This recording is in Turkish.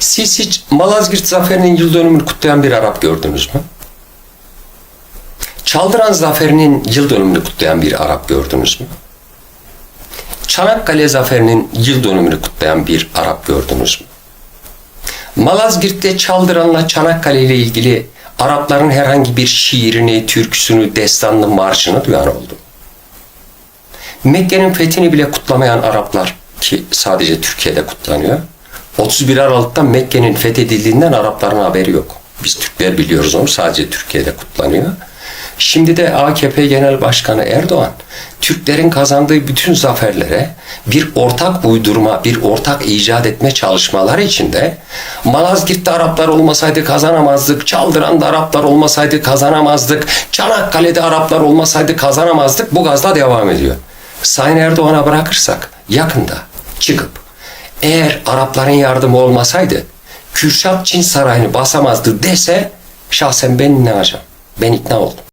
Siz hiç Malazgirt Zaferi'nin yıl dönümünü kutlayan bir Arap gördünüz mü? Çaldıran Zaferi'nin yıl dönümünü kutlayan bir Arap gördünüz mü? Çanakkale Zaferi'nin yıl dönümünü kutlayan bir Arap gördünüz mü? Malazgirt'te Çaldıran'la Çanakkale ile ilgili Arapların herhangi bir şiirini, türküsünü, destanını, marşını duyan oldu. Mekke'nin fethini bile kutlamayan Araplar ki sadece Türkiye'de kutlanıyor. 31 Aralık'ta Mekke'nin fethedildiğinden Arapların haberi yok. Biz Türkler biliyoruz onu sadece Türkiye'de kutlanıyor. Şimdi de AKP Genel Başkanı Erdoğan Türklerin kazandığı bütün zaferlere bir ortak uydurma, bir ortak icat etme çalışmaları içinde Malazgirt'te Araplar olmasaydı kazanamazdık, Çaldıran'da Araplar olmasaydı kazanamazdık, Çanakkale'de Araplar olmasaydı kazanamazdık bu gazla devam ediyor. Sayın Erdoğan'a bırakırsak yakında çıkıp eğer Arapların yardımı olmasaydı Kürşat Çin Sarayı'nı basamazdı dese şahsen ben inanacağım. Ben ikna oldum.